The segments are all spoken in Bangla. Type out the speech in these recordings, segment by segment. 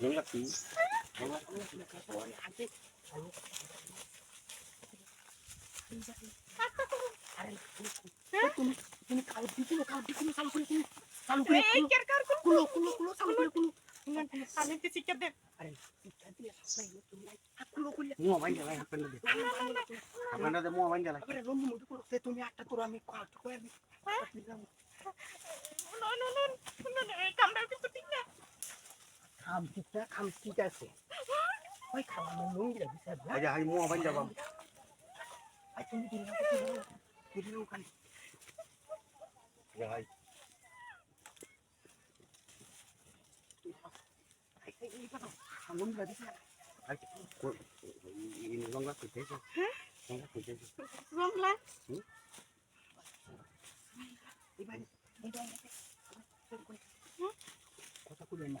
জংলা কি খাম ঠিক না খাম ঠিক আছে। ওই খাওয়া আমি লুঙ্গি রাখি স্যার আজ আজ তুমি দিন দিন ওখানে? যাই লুঙ্গি রাখি আজ ইন জংলা কইতে জংলা কইতে রংলা এবারে কথা কুলে না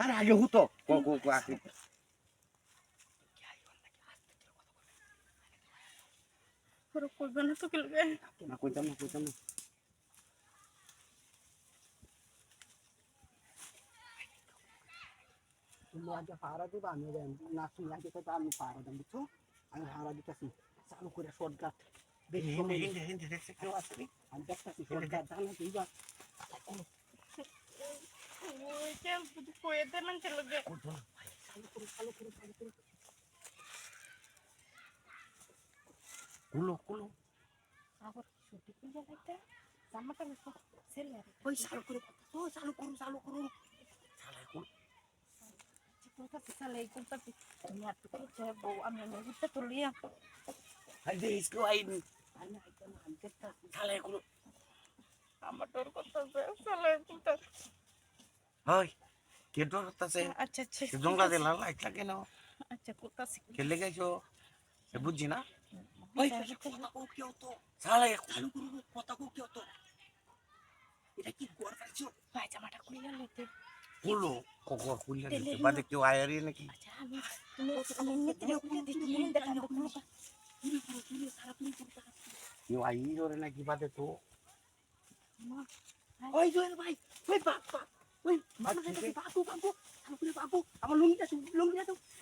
আরে আগে হুতো কো কো কো আসি পুরো কইবে না তো কি লাগে না কইতাম না কইতাম না তুমি আগে পাহারা দিবা আমি না শুনি আগে তো আমি পাহারা দাম বুঝছ আমি পাহারা দিতেছি চালু করে শর্টকাট বেশি সময় হিন্দে হিন্দে দেখছে কেউ আসবে আমি দেখতেছি শর্টকাট জানা দিবা কে কি চালু করে কুলো কুলো আবার ছুটি পিলা লাইতা জামাটা দেখো ছেলে ওই চালু করে ও চালু করু চালু করু শালা কুলো চিন্তা পিছালে এই কোনটা তুমি আর তো কে বউ আমি নদীতে তুলিয়া আই দে ইসকো আই আমি আইতাম আমি দেখতেছি শালা আমার ডর করতেছে ছেলে কোনটা হয় কে ডর হতাছে আচ্ছা আচ্ছা জংলা দে লাল লাইট লাগে না আচ্ছা কোথাছি কে লেগে গেছো সে বুঝছি না ওই কথা কো কি হতো শালা চালু করু কথা কো কি হতো এটা কি গোর কাটছো ভাই জামাটা খুলিয়া লাইতে কুলো কোকো খুললে দিতে বাদে কেউ আয়ারি নাকি আচ্ছা আমি তুমি আমি নিতে খুলে দেখি কি দেখা কেউ আই ধরে নাকি বাদে তো ওই জোয়েল ভাই ওই বাপ বাপ ওই বাপ বাপ কি রে? বাবু বাবু চালু করে বাবু আমার লুঙ্গিটা লুঙ্গিটা দাও বাবু বাবু